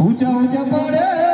ઊંચા ઊંચા પડે.